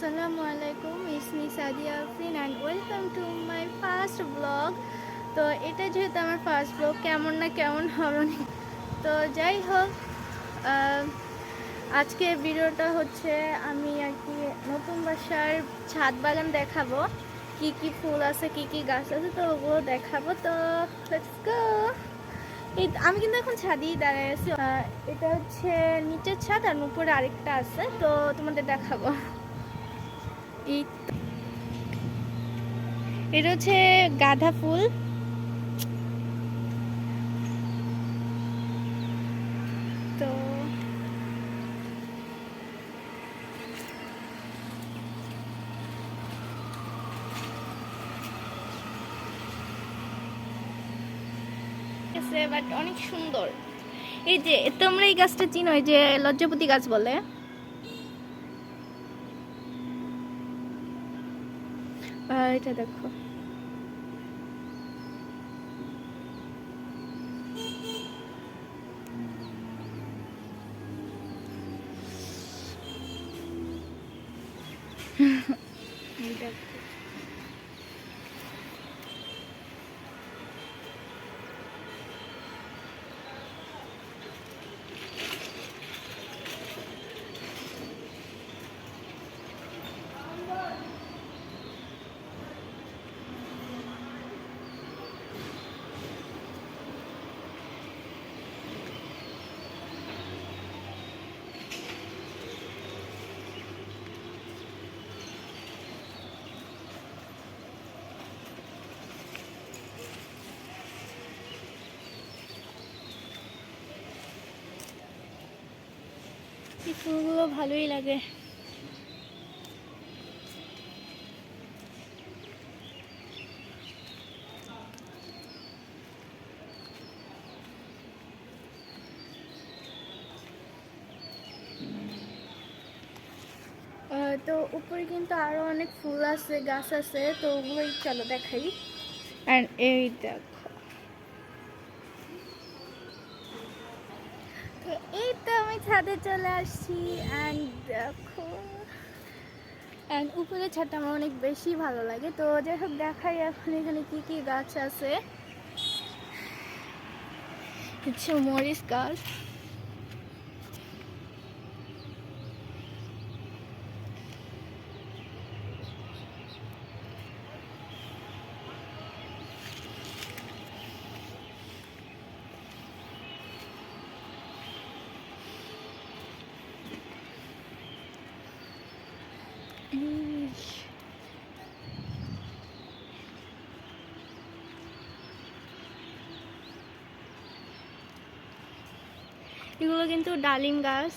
আসসালামু আলাইকুম is me Sadia Afrin and welcome to my first blog তো এটা যেহেতু আমার ফার্স্ট ব্লগ কেমন না কেমন হবে তো যাই হোক আজকে ভিডিওটা হচ্ছে আমি আর কি নতুন বাসার ছাদ বাগান দেখাবো। কি কি ফুল আছে, কি কি গাছ আছে, তো ওগুলো দেখাবো। তো এই আমি কিন্তু এখন ছাদেই দাঁড়ায় আছি। এটা হচ্ছে নিচের ছাদ আর উপরে আরেকটা আছে, তো তোমাদের দেখাবো। এটা হচ্ছে গাঁদা ফুল। তো বাট অনেক সুন্দর। এই যে, তোমরা এই গাছটা চিনো, এই যে লজ্জাপতি গাছ বলে? এটা দেখো। দেখো। ফুলগুলো ভালোই লাগে। তো উপরে কিন্তু আরও অনেক ফুল আছে গাছ আছে তো ওগুলোই চলো দেখাই। আর এই দেখো তো এই তো আমি ছাদে চলে আসছি অ্যান্ড দেখো। অ্যান্ড উপরের ছাদটা আমার অনেক বেশি ভালো লাগে। তো যাই হোক দেখাই এখন এখানে কি কি গাছ আছে। কিছু মরিচ গাছ। এগুলো কিন্তু ডালিম গাছ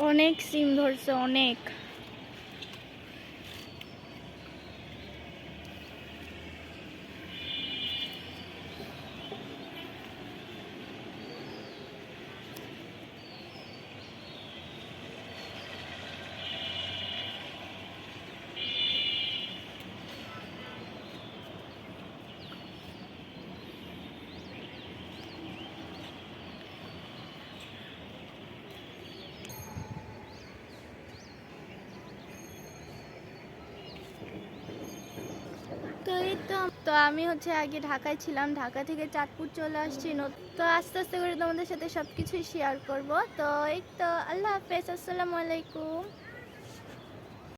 অনেক সিম ধরছে অনেক। তো এই তো তো আমি হচ্ছে আগে ঢাকায় ছিলাম, ঢাকা থেকে চাঁদপুর চলে আসছি। তো আস্তে আস্তে করে তোমাদের সাথে সব কিছুই শেয়ার করব। তো এই তো, আল্লাহ হাফেজ, আসসালামু আলাইকুম।